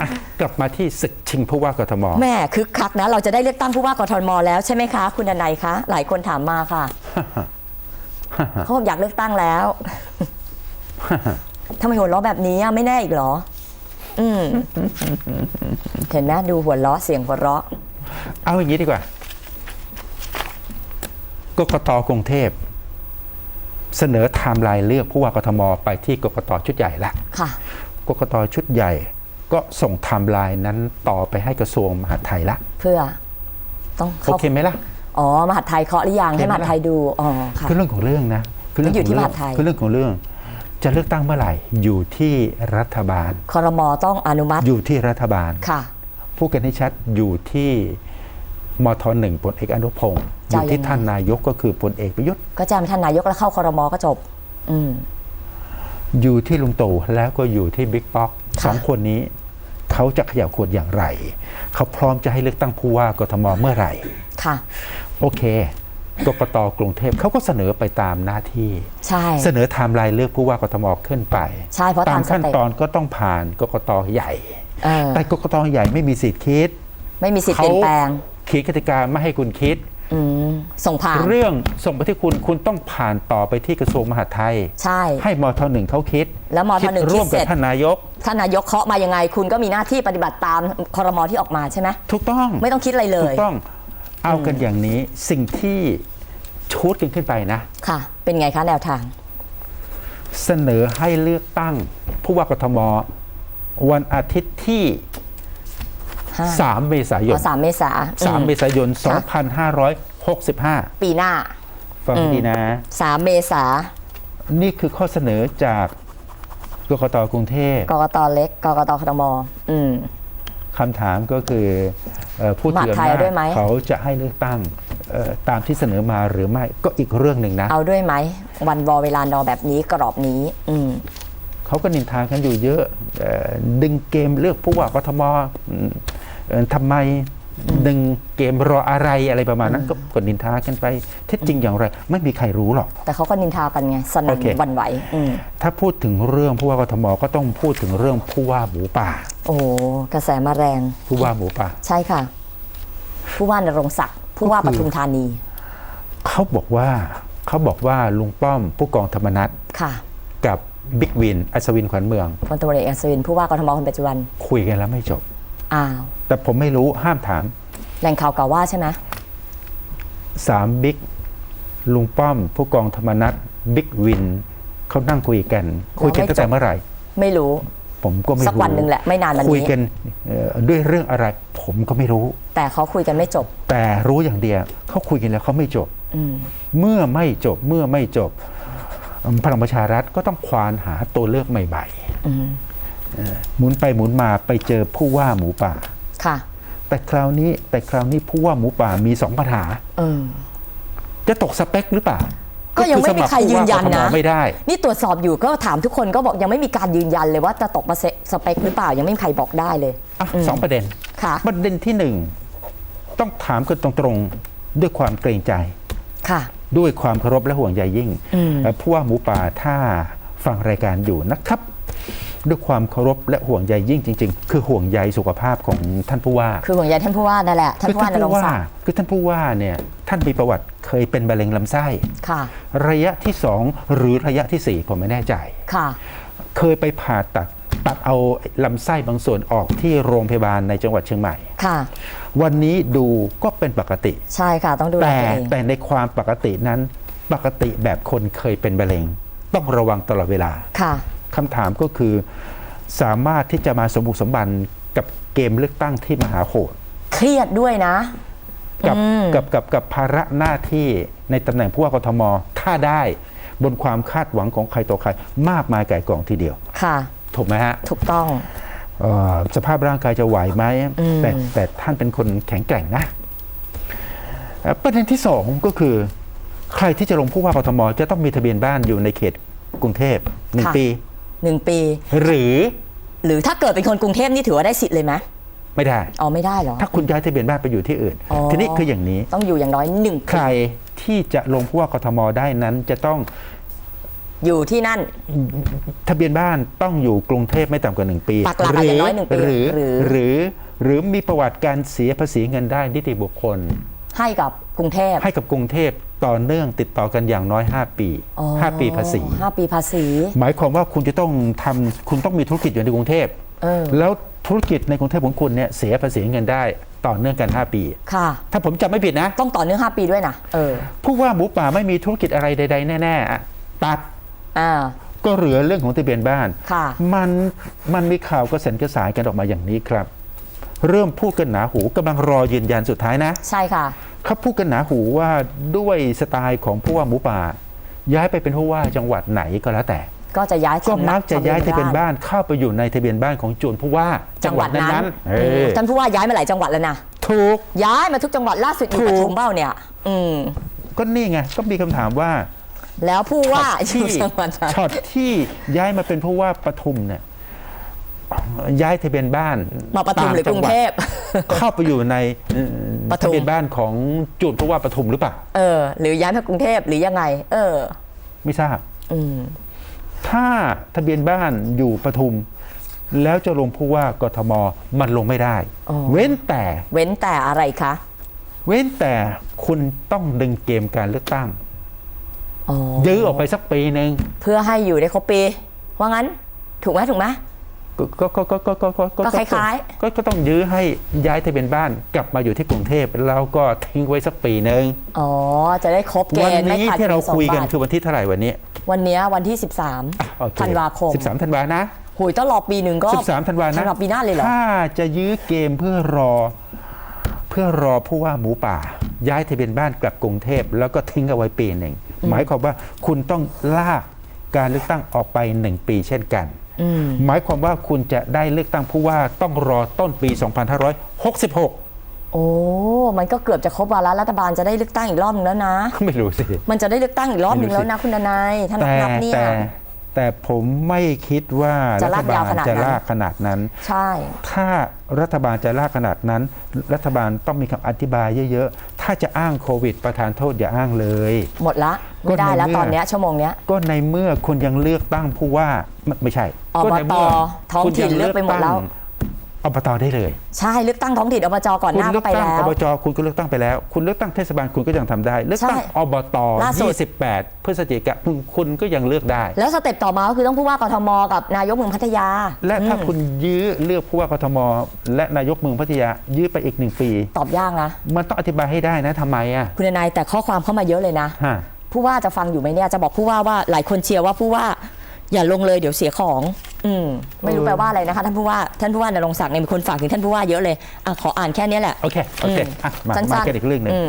อะกลับมาที่ศึกชิงผู้ว่ากทมแม่คึกคักนะ เราจะได้เลือกตั้งผู้ว่ากทมแล้วใช่ไหมคะ คุณดนัยคะ หลายคนถามมาค่ะเขาบอกอยากเลือกตั้งแล้วทำไมหัวเราะแบบนี้อะไม่แน่อีกเหรอ อืมเห็นไหมดูหัวเราะเสียงหัวเราะ เอาอย่างนี้ดีกว่ากกตกรุงเทพ เสนอไทม์ไลน์เลือกผู้ว่ากทมไปที่กกตชุดใหญ่ละค่ะ กกตชุดใหญ่ ก็ส่งไทม์ไลน์นั้นต่อไปให้กระทรวงมหาดไทยละ เพื่อต้องโอเขาเคไหมล่ะอ๋อมหาดไทยเคาะหรือยังให้มหาดไทยดูอ๋อค่ะคือเรื่องของเรื่องนะคือเรื่องอยู่ของที่เรื่มหาดไทยคือเรื่องของเรื่อง จะเลือกตั้งเมื่อไหร่อยู่ที่รัฐบาลคอรมอต้องอนุมัติอยู่ที่รัฐบาลค่ะพูดกันให้ชัดอยู่ที่มทหนึ่งพลเอกอนุพงศ์อจะยู่เอาที่ยังไงท่านนายกก็คือพลเอกประยุทธ์ก็แจ้งท่านนายกแล้วเข้าคอรมอก็จบ อืมอยู่ที่ลุงตู่แล้วก็อยู่ที่บิ๊กป๊อกค่ะสองคนนี้ เขาจะเขย่าขวดอย่างไร เขาพร้อมจะให้เลือกตั้งผู้ว่ากทมเมื่อไหร่ค่ะโอเคกกตกรุงเทพเขาก็เสนอไปตามหน้าที่ใช่เสนอไทม์ไลน์เลือกผู้ว่ากทมขึ้นไปใช่เพราะตาตามมสขั้นเต็ปตอนก็ต้องผ่านกกตใหญ่เออแต่กกตใหญ่ไม่มีสิทธิ์คิด ไม่มีสิทธิ์เปลี่ยนแปลงเขียนกติกาไม่ให้คุณคิด อืมส่งผ่าน เรื่องส่งไปที่คุณคุณต้องผ่านต่อไปที่กระทรวงมหาดไทย ใช่ ให้มทหนึ่งเขาคิดแล้วมทหนึ่งร่วมคิดเสร็กับจ ท่านนายก ท่านนายกเคาะมายังไง คุณก็มีหน้าที่ปฏิบัติตามคอรมอที่ออกมาใช่ไหมถูกต้อง ไม่ต้องคิดอะไรเลถูยกต้องเอากันอย่างนี้สิ่งที่ชูดกันขึ้นไปนะ ค่ะ เป็นไงคะแนวทาง เสนอให้เลือกตั้งผู้ว่ากทม วันอาทิตย์ที่ห้า 3 เมษายอ๋นอสามเมษา3เมอืษายนค่ะ2565 ปีหน้า ฟังให้ดีนะสามเมษา นี่คือข้อเสนอจากกกตกรุงเทพกกตเล็กกกตคอรมออืมคำถามก็คือเอ่อผู้ถือมหาดไทอำยนาเอาด้วยไหมจเขาจะให้เลือกตั้งเอ่อตามที่เสนอมาหรือไม่ก็อีกเรื่องหนึ่งนะ เอาด้วยไหม วันวอเวลานอแบบนี้กรอบนี้ อืมเขาก็นินทากันอยู่เยอะเอ่อดึงเกมเลือกผู้ว่ากทมอืมเอ่อ ทำไมดึงเกมรออะไรอะไรประมาณนั้นก็ก็นินทากันไปเท็จจริงอย่างไร ไม่มีใครรู้หรอก แต่เขาก็นินทากันไงสนั่โอนเคหวันไหวอืมถ้าพูดถึงเรื่องผู้ว่ากทมก็ต้องพูดถึงเรื่องผู้ว่าหมูป่า โอ้โหกระแสมาแรง ผู้ว่าหมูป่า ใช่ค่ะ ผู้ว่านรงศักดิ์ผู้ว่าก็ปคือทุมธานี เขาบอกว่าเขาบอกว่าลุงป้อมผู้กองธรรมนัฐค่ะ กับบิ๊กวินอัศวินขวัญเมืองพลตำรวจเอกอัศวินผู้ว่ากทมคนปัจจุบัน คุยกันแล้วไม่จบ อ้าวแต่ผมไม่รู้ห้ามถามแหล่งข่าวกล่าวว่าใช่ไหมสามบิ๊กลุงป้อม ผู้กองธรรมนัฐบิ๊กวินเขานั่งคุยกัน คุยกันตั้งแต่เมื่อไหร่ ไม่รู้ ผมก็ไม่รู้สักวันหนึ่งแหละไม่นานมานี้คุยกันเอ่อด้วยเรื่องอะไร ผมก็ไม่รู้ แต่เขาคุยกันไม่จบ แต่รู้อย่างเดียวเขาคุยกันแล้วเขาไม่จบอืมเมื่อไม่จบเมื่อไม่จบพลังประชารัฐก็ต้องควานหาตัวเลือกใหม่อืมๆเอ่อ หมุนไปหมุนมาไปเจอผู้ว่าหมูป่าค่ะ แต่คราวนี้แต่คราวนี้ผู้ว่าหมูป่ามีสองปัญหาเออจะตกสเปคหรือเปล่า ก็ยังไม่มีใครยืนยันก็คือสมัครผู้ว่ากทนะมไม่ได้ นี่ตรวจสอบอยู่ก็ถามทุกคนก็บอกยังไม่มีการยืนยันเลยว่าจะตกมาเซสเปคหรือเปล่ายังไม่มีใครบอกได้เลยอะสองประเด็นค่ะ ประเด็นที่หนึ่งต้องถามกันตรงๆด้วยความเกรงใจค่ะ ด้วยความเคารพและห่วงใยยิ่งอืมเอ่อผู้ว่าหมูป่าถ้าฟังรายการอยู่นะครับ ด้วยความเคารพและห่วงใยยิ่งจริง ๆ คือห่วงใยสุขภาพของท่านผู้ว่า คือห่วงใยท่านผู้ว่านั่นแหละท่านคือผู้ว่านรงศักดิ์คือท่านผู้ว่าเนี่ยท่านมีประวัติเคยเป็นมะเร็งลำไส้ค่ะระยะที่สองหรือระยะที่สี่ผมไม่แน่ใจค่ะเคยไปผ่าตัดตัดเอาลำไส้บางส่วนออกที่โรงพยาบาลในจังหวัดเชียงใหม่ค่ะ วันนี้ดูก็เป็นปกติ ใช่ค่ะต้องดูแลแต่ตัวเองแต่ในความปกตินั้นปกติแบบคนเคยเป็นมะเร็ง ต้องระวังตลอดเวลาค่ะ คำถามก็คือสามารถที่จะมาสมบุกสมบันกับเกมเลือกตั้งที่มหาโหดเครียดด้วยนะ กับอืมกับกับกับภาระหน้าที่ในตำแหน่งผู้ว่ากทมถ้าได้บนความคาดหวังของใครต่อใคร มากมายไก่ายกองทีเดียว ค่ะ ถูกไหมฮะ ถูกต้องเอ่อสภาพร่างกายจะไหวไหมอืมแต่แต่ท่านเป็นคนแข็งแกร่งนะเอ่อประเด็นที่สองก็คือ ใครที่จะลงผู้ว่ากทมจะต้องมีทะเบียนบ้านอยู่ในเขตกรุงเทพหนึ่งปี หนึ่งปี หรือหรือถ้าเกิดเป็นคนกรุงเทพนี่ถือว่าได้สิทธิ์เลยไหมไม่ได้ อ๋อไม่ได้เหรอ ถ้าคุณย้ายทะเบียนบ้านไปอยู่ที่อื่น อ๋อ ทีนี้คืออย่างนี้ ต้องอยู่อย่างน้อยหนึ่งใครที่จะลงผู้ว่ากทมได้นั้นจะต้องอยู่ที่นั่น ทะเบียนบ้านต้องอยู่กรุงเทพไม่ต่ำกว่า 1 ปีปักหลักอะอย่างน้อยหนึ่งปีหรือหรือ หรือหรือมีประวัติการเสียภาษีเงินได้นิติบุคคล ให้กับกรุงเทพให้กับกรุงเทพต่อเนื่องติดต่อกันอย่างน้อย 5 ปี อ๋อ5 ปีภาษี ห้าปีภาษี หมายความว่าคุณจะต้องทำคุณต้องมีธุรกิจอยู่ในกรุงเทพ เออ แล้วธุรกิจในกรุงเทพของคุณเนี่ยเสียภาษีเงินได้ต่อเนื่องกัน 5 ปี ค่ะ ถ้าผมจำไม่ผิดนะ ต้องต่อเนื่อง 5 ปีด้วยนะเออผู้ว่าหมูป่าไม่มีธุรกิจอะไรใด ๆ แน่ๆอะตัดอ่า ก็เหลือเรื่องของทะเบียนบ้าน ค่ะ มันมันมีข่าวกระเซ็นกระสายกันออกมาอย่างนี้ครับ เริ่มพูดกันหนาหูกำลังรอยืนยันสุดท้ายนะ ใช่ค่ะ เขาพูดกันหนาหูว่าด้วยสไตล์ของผู้ว่าหมูป่า ย้ายไปเป็นผู้ว่าจังหวัดไหนก็แล้วแต่ ก็จะย้ายก็สำนัมักจะย้ายทะเบียนบ้านเข้าไปอยู่ในทะเบียนบ้านของจวนผู้ว่าจังหวัดนั้นๆเออท่านผู้ว่าย้ายมาหลายจังหวัดแล้วนะถูกย้ายมาทุกจังหวัดล่าสุดอยู่ถูปกทุมเบ้าเนี่ย อืมก็นี่ไงก็มีคำถามว่า แล้วผู้ว่าอที่ยู่จังหวัดไหนช็อตที่ย้ายมาเป็นผู้ว่าปทุมเนี่ย ย้ายทะเบียนบ้านมาปทุมหรือกรุงเทพเข้าไปอยู่ในเอ่อปทุมทะเบียนบ้านของจุดผู้ว่าปทุมหรือเปล่าเออ หรือย้ายมากรุงเทพหรือยังไง เออ ไม่ทราบอืมถ้าทะเบียนบ้านอยู่ปทุม แล้วจะลงผู้ว่ากทมมันลงไม่ได้อ๋อเว้นแต่ เว้นแต่อะไรคะเว้นแต่คุณต้องดึงเกมการเลือกตั้งอ๋อยื้อออกไปสักปีหนึ่งเพื่อให้อยู่ได้ครบปี ว่างั้น ถูกไหมถูกไหม ก็ก็ก็ก็ก็ก็ก็คล้ายๆก็ก็ต้องยื้อให้ย้ายทะเบียนบ้านกลับมาอยู่ที่กรุงเทพแล้วก็ทิ้งไว้สักปีหนึ่งอ๋อ จะได้ครบเกวันณฑ์ไม่นี้ขาดที่เราณสมคุยกันบัติคือวันที่เท่าไหร่วันนี้ วันเนี้ยวันที่โอเค13ธันวาคม 13ธันวานะหุยต้องรอปีหนึ่งก็13ธันวานะธันวาปีหน้าเลยเหรอถ้าจะยื้อเกมเพื่อรอ เพื่อรอผู้ว่าหมูป่า ย้ายทะเบียนบ้านกลับกรุงเทพแล้วก็ทิ้งเอาไว้ปีหนึ่งหมายความว่าคุณต้องลากการเลือกตั้งออกไปหนึ่งปีเช่นกันอืม หมายความว่าคุณจะได้เลือกตั้งผู้ว่าต้องรอต้นปี 2566โอ้ มันก็เกือบจะครบวาระรัฐบาลจะได้เลือกตั้งอีกรอบหนึงแล้วนะ ไม่รู้สิ มันจะได้เลือกตั้งอีกรอบหนึ่งไม่รู้แล้วสินะคุณนายท่านแต่นับเนี่ย แต่แต่ผมไม่คิดว่าจะรัลาฐกบายาวลขนาดจะนั้นลากขนาดนั้น ใช่ ถ้ารัฐบาลจะลากขนาดนั้น รัฐบาลต้องมีคำอธิบายเยอะๆ ถ้าจะอ้างโควิด ประธานโทษอย่าอ้างเลย หมดละไม่ได้แล้วก็ในเมื่อตอนเนี้ยชั่วโมงเนี้ยก็ในเมื่อคุณยังเลือกตั้งผู้ว่าไม่ไม่ใช่อบตก็ในเมื่ท้องถิ่นคุณยัเลือกไปหมดแล้วตั้ง อบตได้เลย ใช่เลือกตั้งท้องถิ่นอบจก่อนหคุณน้าเลือกไปตั้งแล้อว บจคุณก็เลือกตั้งไปแล้ว คุณเลือกตั้งเทศบาลคุณก็ยังทำได้ เลือกตั้งใช่อบตล่าสุด 28 พฤศจิกายนคุณคุณก็ยังเลือกได้ แล้วสเต็ปต่อมาก็คือต้องผู้ว่ากทมกับนายกเมืองพัทยาและถ้าอืมคุณยื้อเลือกผู้ว่ากทม และนายกเมืองพัทยายื้อไปอีกหนึ่งปี ตอบยากนะ มันต้องอธิบายให้ได้นะทำไมอะคุณนายแต่ข้อความเข้ามาเยอะเลยนะ ฮะผู้ว่าจะฟังอยู่ไหมเนี่ยจะบอกผู้ว่าว่าหลายคนเชียร์ว่าผู้ว่าอย่าลงเลยเดี๋ยวเสียของ อืมไม่รู้เออแปลว่าอะไรนะคะท่านผู้ว่าท่านผู้ว่านรงศักดิ์เนี่ยมีคนฝากถึงท่านผู้ว่าเยอะเลยอะขออ่านแค่เนี้ยแหละโอเคโอเคอืมอะมาสั้นๆมากันอีกเรื่องหนึ่งอืม